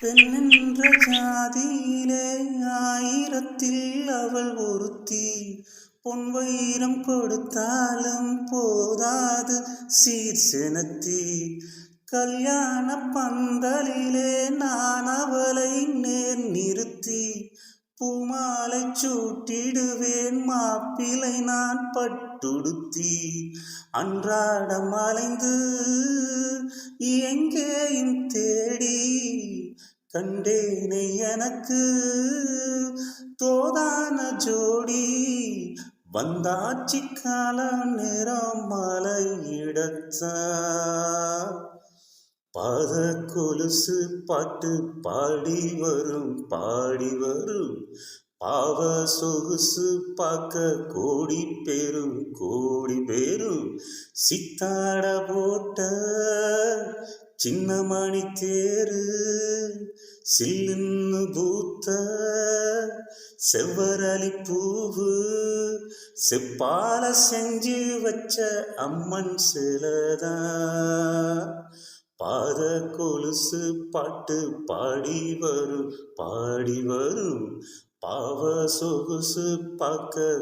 பெண்ணென்ற ஜாதியிலே ஆயிரத்தில் அவள் ஒருத்தி. பொன் வைரம் கொடுத்தாலும் போதாது சீர் செனத்தி கல்யாண பந்தலிலே நான் அவளை நேர் நிறுத்தி. பூமாலை சூட்டிடுவேன் மாப்பிளை நான் பட்டுடுத்தி. அன்றாடம் அலைந்து எங்கேயும் தே கண்டேனே எனக்கு. தோதான ஜோடி வந்தாச்சி கால நிறம் மலை இடத்த பாத கொலுசு பாட்டு பாடி வரும் பாடி வரும். பாவ சொகுசு பார்க்க கோடி பேரும் கோடி பேரும். சித்தாட போட்ட சின்ன மணி தேரு சில்லுன்னு பூத்த செவ்வரளி பூவு செப்பால செஞ்சு வச்ச அம்மன் சிலதான் பாத கொலுசு பாட்டு பாடி வரும் பாடி வரும். பாவ சொகுசு பார்க்க